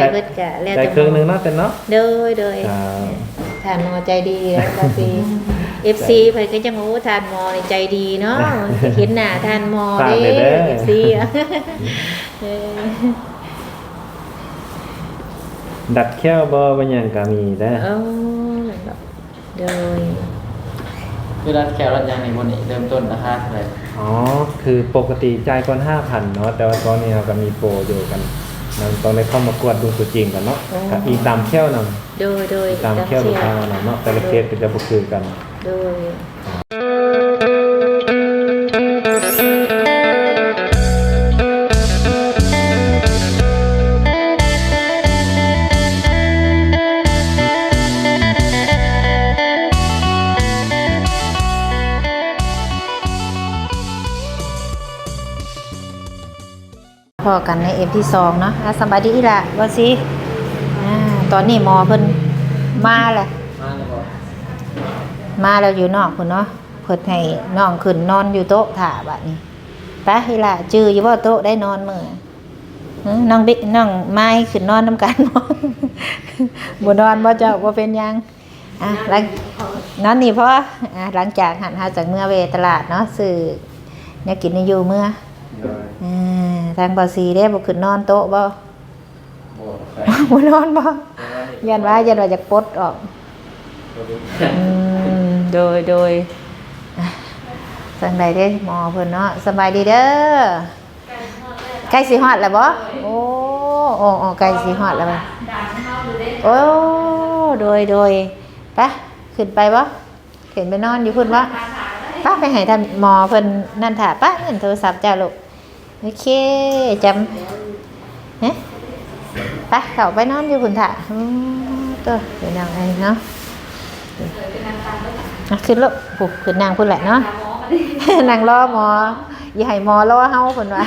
ใจายเบิดกะแล้วได้แต่เครื่องหนึงเนาะแต่เนาะเด้อเด้อครับทานหมอใจดีแล้วบางที FC เพิ่นก็จังโอ้ทานหมอนี่ใจดีเนาะเห็นหน้าทานหมอเด้ FC อะเออดัดแค่วบ่บ่หยังก็มีได้เอาโดยคือรัดแคลรัดยางในบนนี้เริ่มต้นราคาเท่าไหร่อ๋อ คือปกติจ่ายก่อน5,000เนาะ แต่ว่าตอนนี้เราก็มีโปรอยู่กัน มันต้องได้เข้ามากวดดูตัวจริงกันเนาะกับอีกตามแค่วนำโดยโดยตามแค่วลูกค้าเนาะเนาะแต่ละเคสก็จะบ่คือกัน โดย กันในเอฟที่สองเนาะอะสบายดีอีหละว่าสิอ่าตอนนี้หมอเพิ่นมาแหละมาเลยบอกมาแล้วอยู่นอกพุ่นเนาะเพิ่นให้น้องขึ้นนอนอยู่โต๊ะถ่าบัดนี้ไปอีหละจื้ออยู่ว่าโต๊ะได้นอนมื้อหึน้องบิ๊กน้องไม้ขึ้นนอนนํกันบ่บ่นอนบ่เจ้าบ่เป็นหยังอะหลังนอนนี่พออะหลังจากหันหาจากเมื่อเวตลาดเนาะซื้อแนวกินในอยู่เมื่อโดยอ่า ทางบ่สีได้บ่ขึ้นนอนโต๊ะบ่โบดไปบ่นอนบ่ยันว่ายันว่าจะปลดออกอืมโดยโดยอะสังใดเด้หมอเพิ่นเนาะสบายดีเด้อใกล้สิฮอดแล้วบ่โอ้โอ้โอ้ใกล้สิฮอดแล้วบ่โอ้โดยโดยไปขึ้นไปบ่ขึ้นไปนอนอยู่พุ่นบ่ป้าไปให้ท่านหมอเพิ่นนั่นถ่าป้าเงินโทรศัพท์จ้าลูก โอเคจำเฮ้ไปเข้าไปนอนอยู่คุณถ่าอืมตัวเป็นนางไงเนาะขึ้นแลูกผูกขึ้นนางพุ่นแหละเนาะนางรอหมออย่าให้หมอรอเฮาเพิ่นว่า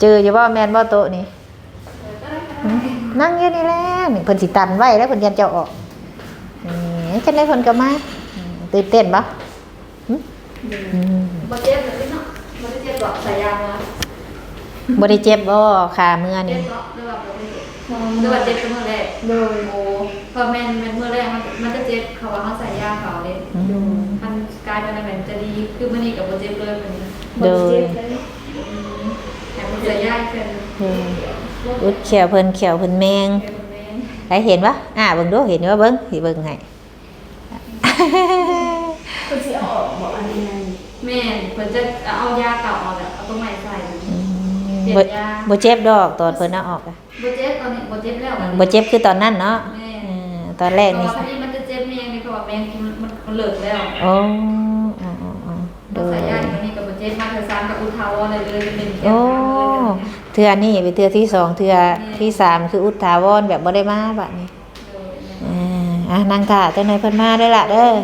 เจออยู่บ่แม่นบ่โตนี่นั่งอยู่นี่แหละเพิ่นสิตันไว้แล้วเพิ่นยันจ้าออกอืมจังได๋เพิ่นก็มาตื่นเต้นบ่บ่เจ็บเลยเนาะ หรอกสายยางมาบ่ได้เจ็บบ่ขาเมื่อเจ็นี่บเนาะหรือว่าบ่ได้เจ็บหรือว่าเจ็บเป็นมื้อแรกโดยโอ้พอแม่นแม่นมื้อแรกมันมันจะเจ็บเขาว่าเขาใส่ยาเขาเด้อืมมันกลายเป็นอะไรมันจะดีคือมื้อนี้ก็บ่เจ็บเลยมื้อนี้โดยแต่มันจะยากเกินเอออุดเขียวเพิ่นเขียวเพิ่นแมงเป็นแม่นได้เห็นปะอ่าเบิ่งดูเห็นว่าเบิ่งสิเบิ่งให้คนสิเอาออกบ่อันนี้ไง แม่นเพิ่นจะเอายาเก่าออกแล้วเอาตัวใหม่ใส่อืมเปลี่ยบ่นยาบ่เจ็บดอกตอนเพิ่นเอาออกอะบ่เจ็บตอนนี้บ่เจ็บแล้วอันนี้บ่เจ็บคือตอนนั้นเนาะแม่เออตอนแรกเพราะนี่ว่าพอดีมันจะเจ็บแม่งนี่เพราะว่าแม่งกินมันมันเลิกแล้วโอ้อ๋ออ๋ออ๋อโดเรายใส่ยาตัวนี้กับเจ็บมาเธอซ้ำกับอุทาวอะไรเลยจะเป็นโอ้เทื่อนี่เป็นเทื่อที่สองเทื่อที่สามคืออุทธาวรแบบบ่ได้มาบัดนี้อ่าอะนั่งท่าจังไดเพิ่นมาได้อล่ะเด้อ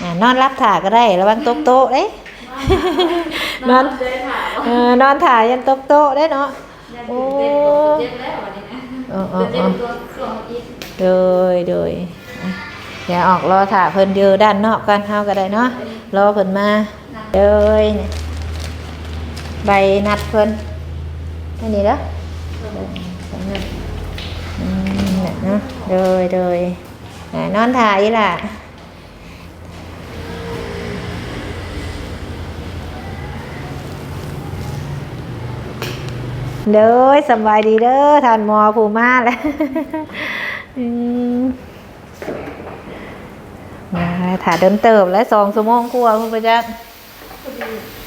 อ่านอนรับท่าก็ได้ระวังตกโต๊ะเด้ นอนเจ็บขาเออนอนถ่ายยันตบโต๊ะได้เนาะโอ้เจ็บแล้ววันนี้นะเออเออเจ็เอบอตัวส่วนอีกโดยโดยอะอย่าออกรอถ่าเพิ่นอยู่ด้านนอกกันเฮาก็ได้เนาะรอเพิ่นมาเดยนี่ใบนัดเพิ่นอันนี้เด้อใบนัดอืมน่ะเนาะโดยโดยอ่านอนถ่ายอีหล่ะ เด้อสำบายดีเด้อท่านหมอผู้มาแล้วอืมมาถ่าเดินเติบแล้วสองชั่วโมงกว่าคุณประจักษ์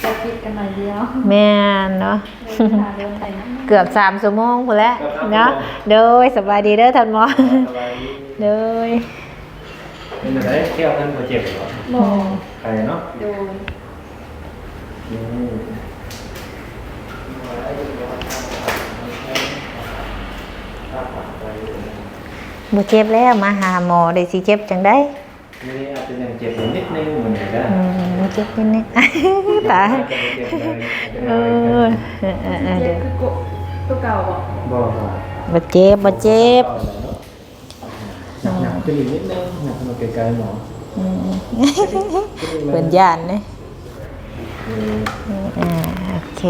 จะคิดกันหน่อยเดียวแม่นเนาะหาเรื่องไหนนะเกือบสามชั่วโมงพูนแหล้วเนาะเด้อสบายดีเด้อท่านหมอสบายดีเด้อเป็นจังไดแค่วนั้นบ่เจ็บเหรอหมอใครเนาะโดย บ่เจ็บแล้วมาหาหมอได้สิเจ็บจังได้นี่อาจจะยังเจ็บอยู่นิดนึงเหมือนกันอืมบ่เจ็บนิดนึงตายเออเออเออเออเจ็เดี๋บยวคือโกตัวเก่าบอกบ่บ่บ่เจ็บบ่เจ็บหนักๆขึ้นอีกนิดนึงหนักมาไกลๆหมออืมเพิ่นย่านเด้อืมอ่าโอเค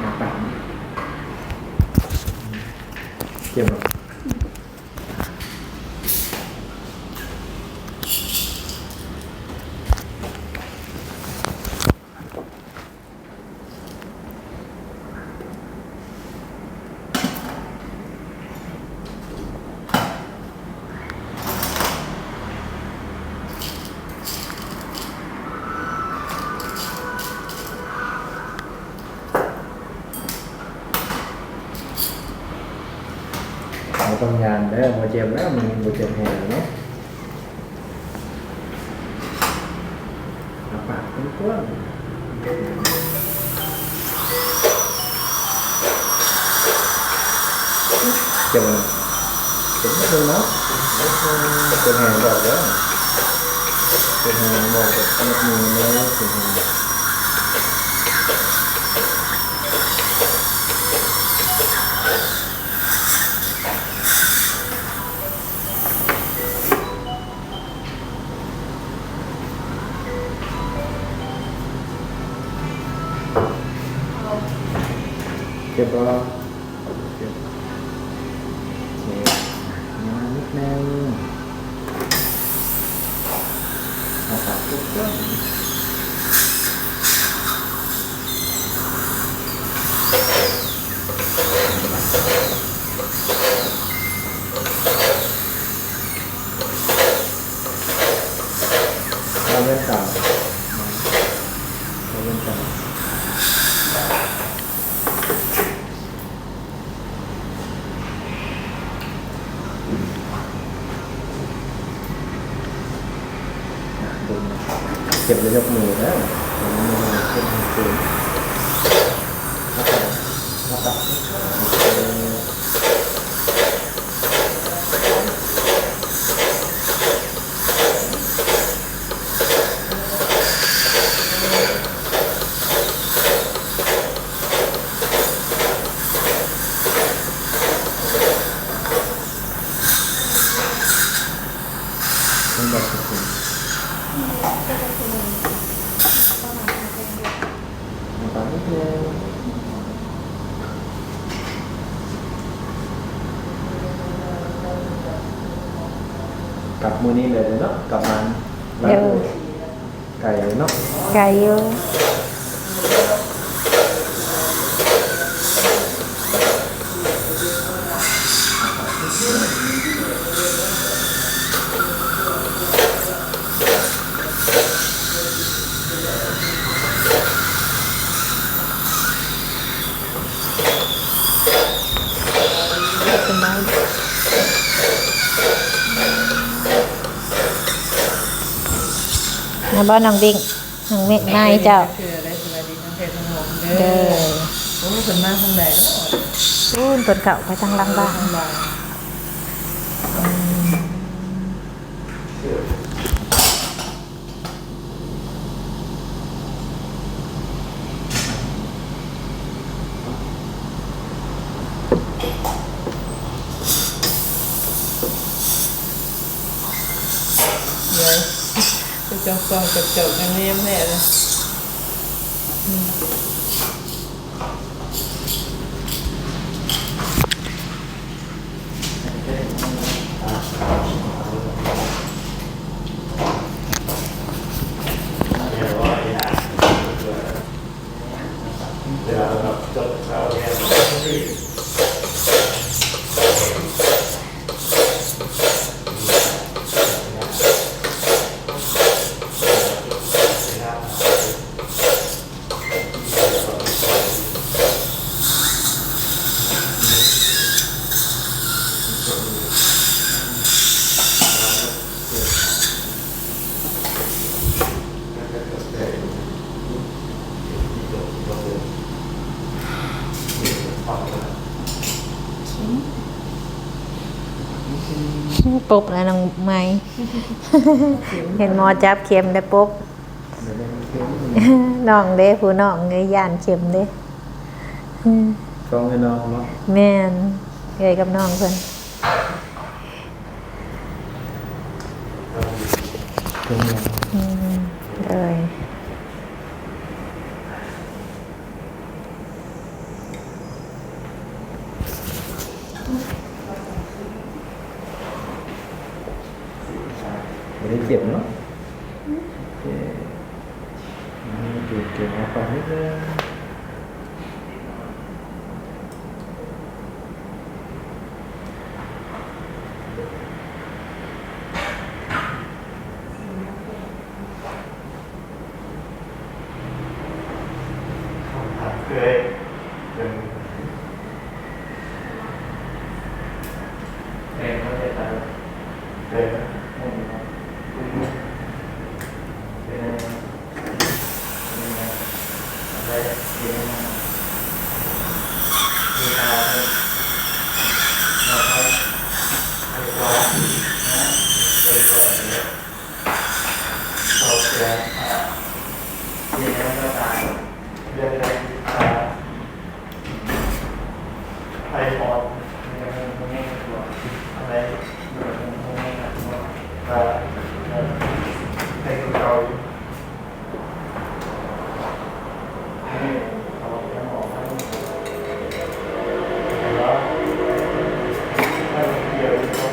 หนักปาก เจ็บหรอเราต้องยานได้อโมเจ็ เอาเล่นต่ำเอาเล่นต่ำ เก็บเลยยกมือนะผมมือขึ้นขึ้นแล้วก็แล้วก็ขึ้นแบบขึ้นตอนนิดนึงกลับ มือนี้เลยเนาะกลับมันเดี๋ยวไก่เนาะ ไก่อยู่สบาย นะบ้านน้องดิ้งน้องเม็ดนายเจ้าคืออะไรสวัสดีน้องเพชรทั้งหมดเด้เด้ออโอ้คนมาคนไหนเนาะพูนเปิดเก่าไปทางหลังบ้านทางบ้าน เดี๋ยว ไปจองซองจบจบๆกันเรียมแน่เลยปุ๊บแล้วน้องไม้ เห็นหมอจับเข็มได้ปุ๊บเดี๋ยวมันเค็มน้องเด้ผู้น้องเงยย่านเข็มเด้อืมกองให้น้องเนาะแม่นเกยกับน้องเพิ่นเค็ม เคยไหมเคยไหม Yeah.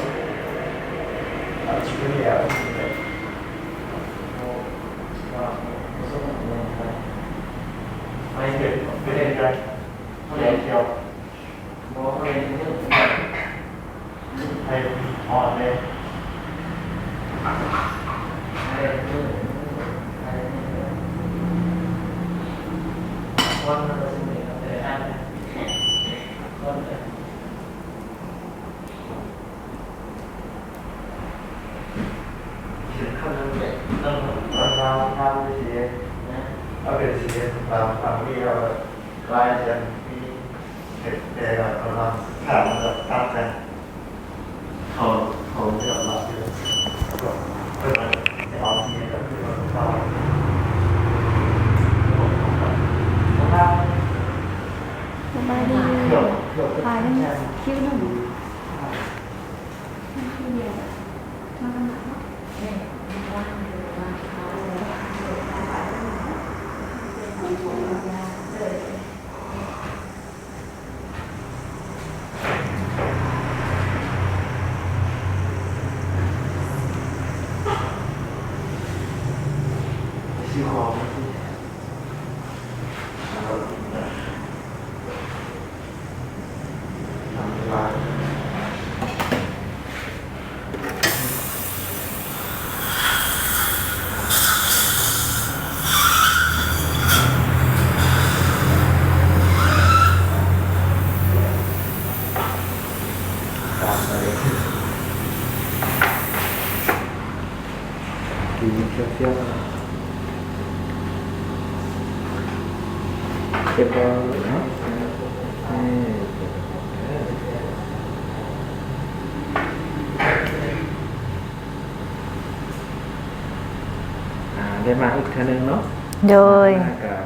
โดย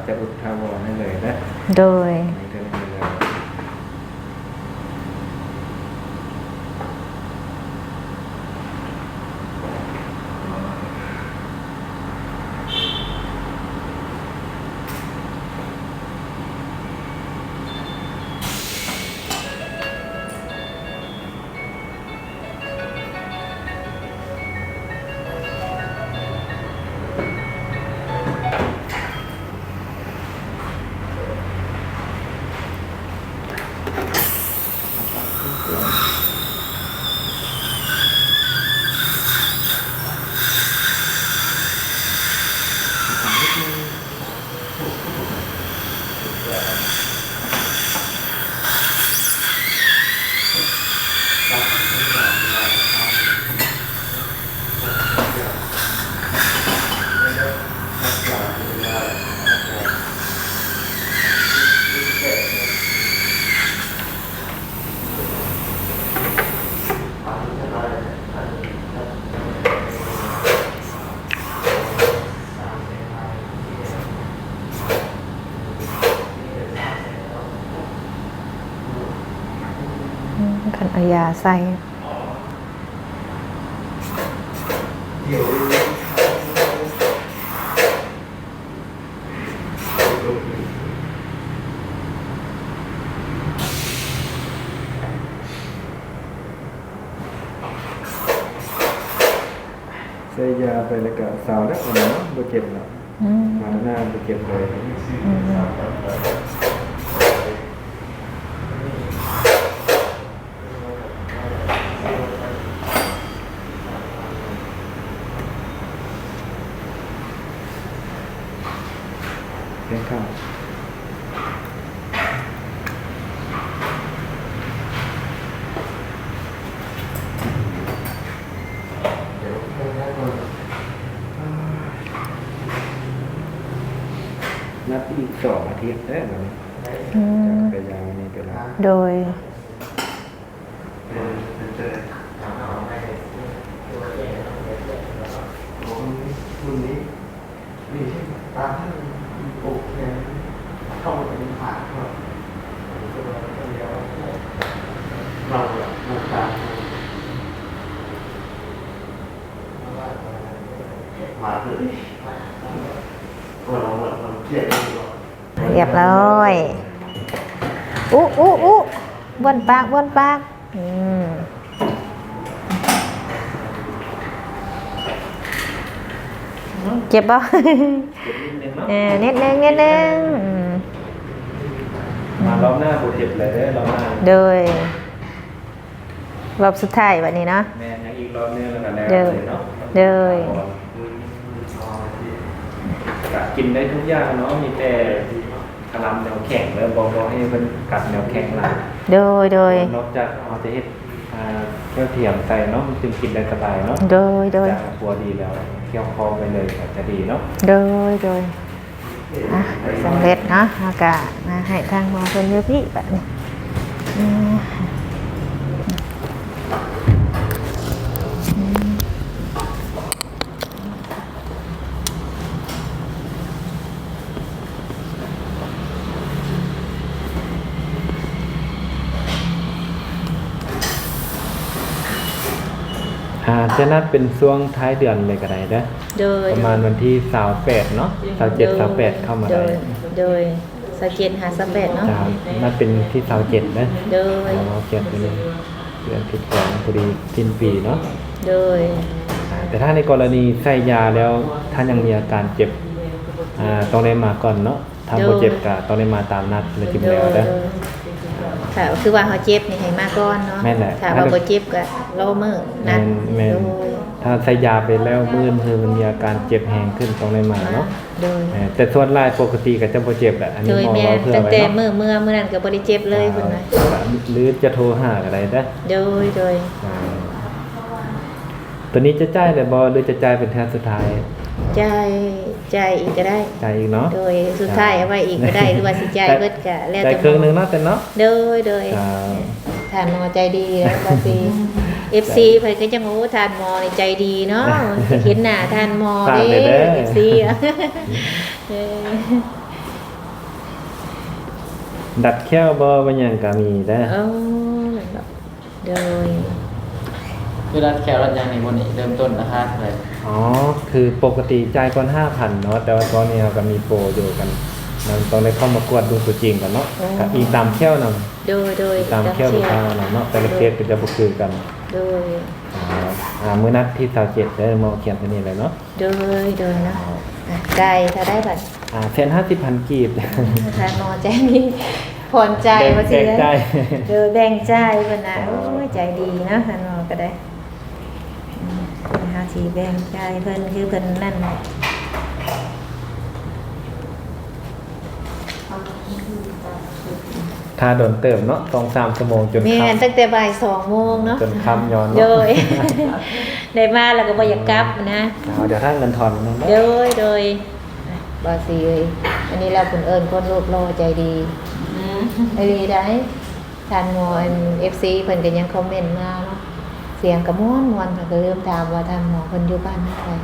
จะอุทาวรให้เลยนะ โดย ใส่ สองอาทิตย์ได้แล้วนี่อืมไปยาวนี่ไปแล้ว โดย รุ่นนี้นี่ใช่ไหมตามท่านปลูกเนี่ยเข้ามาเป็นผ่านครับเราอะปลูกตามมาเลยว่าเราแบบเราเกลียดกันหรอก เรียบร้ อยอู้อู้อู้บนปากบนปากอืมเจ็บป่ะเออนิดนึงนิดนึงอืมมาล้อมหน้าบุเจ็บเลยเด้อล้อมหน้าโดยรอบสุดท้ายแบบนี้เนาะแม่ยังอีกรอบนึงแล้วกันแล้วเด้อเลยเนาะโดยกะกินได้ทุกอย่างเนาะมีแต่ กระลำแนวแข็งแล้วบอกบอกให้เพิ่นกัดแนวแข็งหลังโดยโดยนอกจากเอาจะเฮ็ดอ่าเคี่ยวเทียมใส่เนาะมันจึงกินได้สบายเนาะโดยโดยจากปัวดีแล้วเคี่ยวคอไปเลยก็จะดีเนาะโดยโดยอะสำเร็จเนาะอากาศมาให้ทางหมอคนเยอะพี่แบบนี้ อืมอ่าจะนัดเป็นช่วงท้ายเดือนเลยก็ได้เด้อโดยประมาณวันที่28เนาะ27 28เข้ามาโดได้ยโดยสเกตหาสเปดเนาะ จ้านัดเป็นที่27เด้อโดยเอาเขียนไปเลยเดือนที่สองพอดีสิ้นปีเนาะ โดย อ่าแต่ถ้าในกรณีใส่ยาแล้วท่านยังมีอาการเจ็บอ่าต้องได้มาก่อนเนาะถ้าบ่เจ็บก็ต้องได้มาตามนัดเลยจิมโดแล้วยเด้ อถ้าคือว่าเขาเจ็บนี่ให้มาก่อนเนาะแม่นแหละ ถ้าว่าบ่เจ็บก็รอมื้อนัดแม่นโดยถ้าใส่ยาไปแล้วมื้อคือมันมีอาการเจ็บแฮงขึ้นต้องได้มาเนาะโดยเออแต่ส่วนรายปกติก็จะบ่เจ็บแหละอันโดนี้ยหมอแม่เว้าเพื่อตั้งไว้แต่เนาะมื้อมื้อมื้อนั้นก็บ่ได้เจ็บเลยเพิ่นว่าอ่าหรือจะโทรหาก็ได้เด้อ โดยโดย อ่าตัวนี้จะจ่ายได้บ่หรือจะจ่ายเป็นแทนสุดท้าย จ่ายจ่ายอีกก็ได้ จ่ายอีกเนาะ โดยสุดท้ายเอาไว้อีกก็ได้หรือว่าสิจ่ายเบิดก็แล้วจ่ายแต่ครึ่งหนึงเนาะแต่เนาะโดยโดยครับทานหมอใจดีแล้วก็สิ FC เพิ่นก็จังโอ้ทานหมอนี่ใจดีเนาะสิเห็นหน้าทานหมอเด้ FC อะเออดัดแค้วบ่ว่าหยังก็มีเด้อเอาโดย คือรัดแคลรัดยางในบนนี้เริ่มต้นราคาเท่าไหร่ อ๋อ คือปกติจ่ายก่อน5,000เนาะ แต่ว่าตอนนี้เราก็มีโปรอยู่กันเราต้องได้เข้ามากวดดูตัวจริงกันเนาะก็อีกตามแค้วนำโดยโดยตามแค้วลูกค้าเนาะเนาะ แต่ละเคสก็จะบ่คือกันโดยอ่าอ่ามื้อนัดที่27ได้หมอเขียนตัวนี้เลยเนาะโดยโดยเนาะอะได้ถ้าได้บัตรอ่าแสน50,000กีบทานหมอใจดีผ่อนใจว่าสิแบ่งใจโดยแบ่งใจเพิ่นน่ะโอ้ยใจดีเนาะทานหมอก็ได้อืมเพิ่นหา สิแบ่งใจเพิ่นคือเพิ่นนั่นแหละถ้าโดนเติมเนาะ2-3ชั่วโมงจนแม่ค่ำนตั้งแต่บ่าย2โมงเนาะจนค่ำย้อนโดเนาะยได้มาแล้วก็บ่อยากกลับนะเอาเดี๋ยวถ้าเงินทอนนึงโดเนาะยโดยอะบาสีเอ้ยอันนี้เราคุณเอิญคนรูปโลใจดีไอ้ดีได้ทานหมอเอฟซีเพิ่นก็ยังคอมเมนต์มาเนาะ เสียงกระม่วนมวนเพิ่ก็เริ่มถามว่าทานหมอเพิ่นอยู่บ้านเมื่อไหร่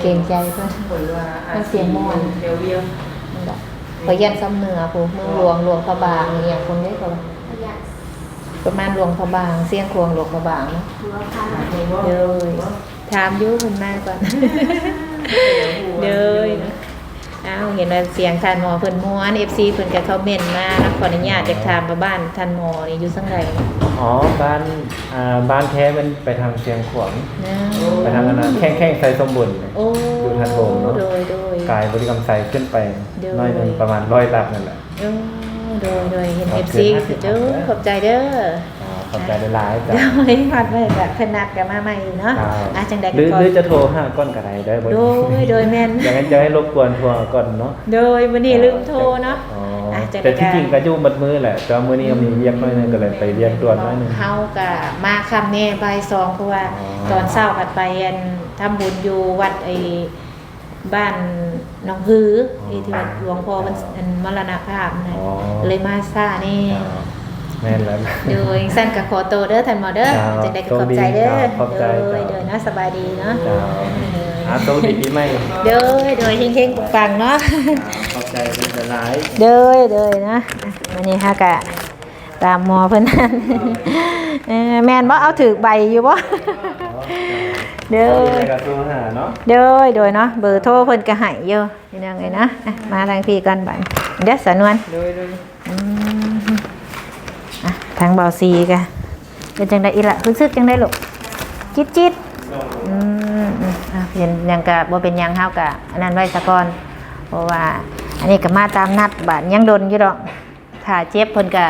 เกรงใจเพิ่นผลว่ามันเสียงม่วนเดียวเวียงนั่นแหละพยันซ้ำเหนือผู้เมืองหลวงหลวงพระบางอหย่างคนนี้ก็ว่าประมาณหลวงพระบาง เสียงควงหลวงพระบางเนาะเด้อถามยู่เพิ่นมาก่อนเด้ออ้าวเห็นว่าเสียงท่านหมอเพิ่นม่วน FC เพิ่นก็คอมเมนต์มาแล้วขออนุญาตจากถามว่าบ้านท่านหมอนี่อยู่สังใดอ๋อบ้านอ่าบ้านแท้มันไปทางเชียงขวางนะไปทางนั้นนะแข้งแข้งใส่สมบูรณ์โอ้อยู่ทันโฮมเนาะโดยโดยกายบริกรรมใส่ขึ้นไปเดี๋ยวน้อยหนึงประมาณร้อยลักนั่นแหละโอ้โดยโดยเห็นขอบ FC คุณเด้อครับขอบใจเด้ออ๋อ ขอบใจหลายๆจ้ะเดี๋ยวให้พัดไว้แบบเพิ่นนัดกันมาใหม่เนาะครับอะจังใดหรือก็หรือจะโทรหาก้อนกระไดได้บ่โดยโดยแม่นอย่างนั้นจะให้รบกวนโทรก่อนเนาะโดยวันนี้ลืมโทรเนาะ อ๋ออะจังใดแต่ที่จริงก็อยู่มัดมือแหละแต่ว่ามื้อนี้ก็มีเรียกน้อยหนึงก็เลยไปเรียกด่วนน้อยหนึง เฮาก็มาค่ำแน่บ่ายสองเพราะว่าอ๋อ ตอนเช้าผัดไปอันทำบุญอยู่วัดไอ้บ้านหนองฮือที่ที่วัดหลวงพ่อมันอันมรณภาพนะอ๋อ เลยมาซ่านี่ อ๋อ แม่นแล้วโดยสั้นกับขอโตวเด้อท่านหมอเด้อครับจังได้ก็ขอบใจเด้อครับขอบใจโดยครับโดยนะสบายดีเนาะจ้าอาโตดีปีใหม่โดยโดยเฮงๆปังๆเนาะขอบใจเป็นหลายเด้อเด้อนะอะวันนี้ฮะกะตามหมอเพิ่นนั่นเออแม่นบ่เอาถือใบอยู่บ่เด้เด้ออกับตัวหาเนาะเด้อโดยเนาะเบอร์โทรเพิ่นก็ให้อยู่พี่น้องเอ้ยนะอะมาทางพี่กันบัดเด้อสานวน โดยโดย อืมอะ ทางเบาซีกะเป็นจังได้อีละรู้สึกจังไดลูกจิตจิตอืมอะเห็นยังกะบ่เป็นยังเฮากะอันนั้นไว้ซะก่อนเพราะว่า อันนี้ก็มาตามนัดบาดยังโดนอยู่ดอกถ้าเจ็บเพิ่นก็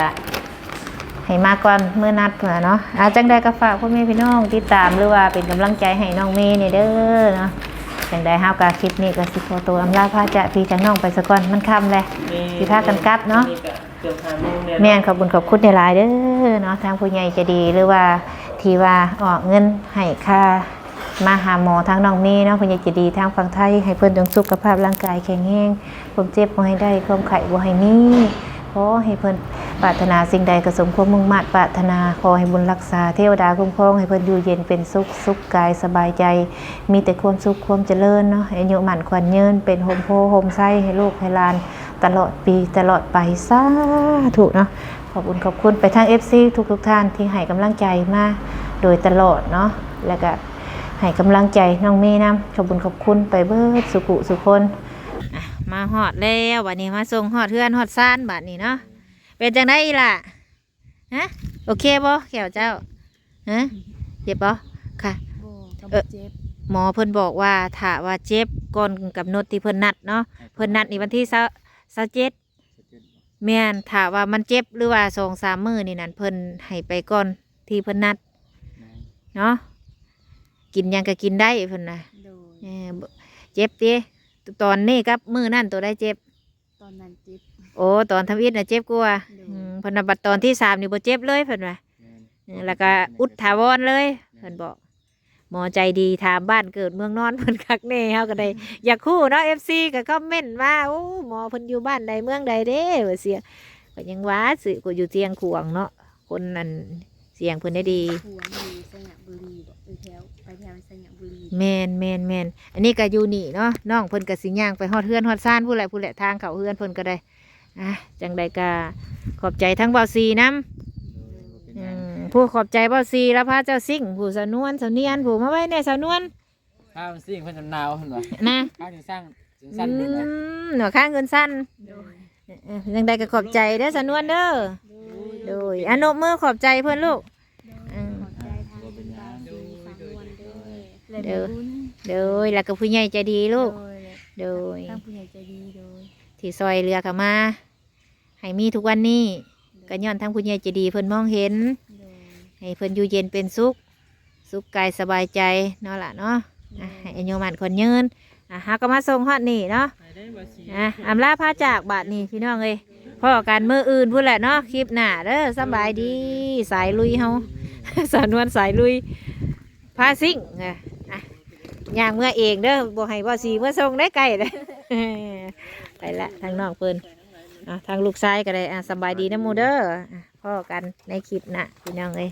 ให้มาก่อนเมื่อนัดเพิ่นน่ะเนาะอาจังใดก็ฝากพ่อแม่พี่น้องติดตามหรือว่าเป็นกำลังใจให้น้องเมย์นี่เด้อเนาะจังใดเฮากะคลิปนี้ก็สิขอตัวอำลาพาจากพี่จากน้องไปซะก่อนมันคำแล้วสิพากันกลับเนาะ กือบหาโมงเนี่ยแม่นขอบคุณขอบคุณในหลายๆเด้อเนาะทางผู้ใหญ่ใจะดีหรือว่าที่ว่าออกเงินให้ค่ามาหาหมอทางน้องเมย์เนาะผู้ใหญ่ใจะดีทางฝั่งไทยให้เพิ่นจงสุขภาพร่างกายแข็งแรงความเจ็บบ่ให้ได้ความไข้บ่ให้มีขอให้เพิ่นปรารถนาสิ่งใดก็สมความมุ่งมั่นปรารถนาขอให้บุญรักษาเทวดาคุ้มครองให้เพิ่นอยู่เย็นเป็นสุขสุขกายสบายใจ มีแต่ความสุขความเจริญเนาะให้อายุหมั่นขวัญยืนเป็นโฮมโพโฮมไส้ให้ลูกให้หลาน ตลอดปีตลอดไปสาธุเนาะขอบคุณขอบคุณไปทาง FC ทุกทุกๆท่านที่ให้กำลังใจมาโดยตลอดเนาะแล้วก็ให้กำลังใจน้องเมย์นำขอบคุณขอบคุณไปเบิดสุขุสุคนอะมาฮอดแล้ววันนี้มาส่งฮอดเพื่อนฮอดซ่านบัดนี้เนาะเป็นจังได้อีล่ะฮะโอเคบ่แขวเจ้าฮะเจ็บบ่ค่ะเอ่อหมอเพิ่นบอกว่าถ้าว่าเจ็บก่อนกำหนดที่เพิ่นนัดเนาะเพิ่นนัดนี่วันที่เสาเจ็ดแม่นถ้าว่ามันเจ็บหรือว่าสองสามมื้อนี่นั่นเพิ่นให้ไปก่อนที่เพิ่นนัดเนาะกินหยังก็กินได้เพิ่นนะโดยเออบ่เจ็บติตอนนี้กับมื้อนั่นตัวได้เจ็บ ตอนนั้นจิตโอ้ตอนทำอิฐน่ะเจ็บกว่าโดยอืมเพิ่นน่ะบัดตอนที่สามนี่บ่เจ็บเลยเพิ่นว่าเออแล้วก็อุดถาวรเลยเพิ่นบอก หมอใจดีถามบ้านเกิดเมืองนอนเพิ่นคักแน่เฮาก็ได้ อยากคู่เนาะ FC ก็คอมเมนต์ว่าโอ้หมอเพิ่นอยู่บ้านใดเมืองใดเด้ว่าเสียก็ยังว่าสิก็อยู่เตียงขวางเนาะคนนั้นเสียงเพิ่นได้ดีผัวอยู่สระบุรีบอกไปแถวไปแถวสระบุรีแมนแมนแมนอันนี้ก็อยู่นี่เนาะน้องเพิ่นก็สิย่างไปฮอดเฮือนฮอดซ่านผู้ใดผู้ใดทางเขาเฮือนเพิ่นก็ได้อะจังใดก็ขอบใจทั้งเบาซีนํอืม ผู้ขอบใจเบาซีแล้วพระเจ้าสิ่งผู้สาวนวลสาวเนียนผู้มาไว้ในสาวนวลข้าวมันสิ่งเพิ่นหนาวเพิ่นว่านะข้าวจึงสร้างจึงอืสั้นเพิ่นว่ามหนูข้างเงินสั้นเออจังใดก็ขอบใจเด้อสาวนวลเด้อโดยอนุมือขอบใจเพื่อนลูกอืมขอบใจทางบาซีสามวันเด้อและเด้อ บุญโดยแล้วก็ผู้ใหญ่ใจดีลูก โดยโดย ทางผู้ใหญ่ใจดีโดยที่ซอยเรือเขามาให้มีทุกวันนี้ก็ย้อนทั้งผู้ใหญ่ใจดีเพิ่นมองเห็นโดย ให้เพิ่นอยู่เย็นเป็นสุข สุขกายสบายใจเนาะล่ะเนาะอะให้อายุมันคนยืนอะฮาก็มาส่งฮอดนี่เนาะไปได้บ่สิอะอำลาพาจากบาทนี่พี่น้องเอ้ยพ่อการมืออื่นพูดแหละเนาะคลิปหน้าเด้อสำบายดีสายลุยเฮาสาวนวลสายลุยพาซิ่งอะอะย่างเมื่อเองเด้อบ่ให้บ่สีเมื่อส่งได้ไกลเลยไปละทางน้องเพิ่นอะทางลูกชายก็ได้อะสำบายดีนะหมูเด้ออะพ่อกันในคลิปหน้าพี่น้องเอ้ย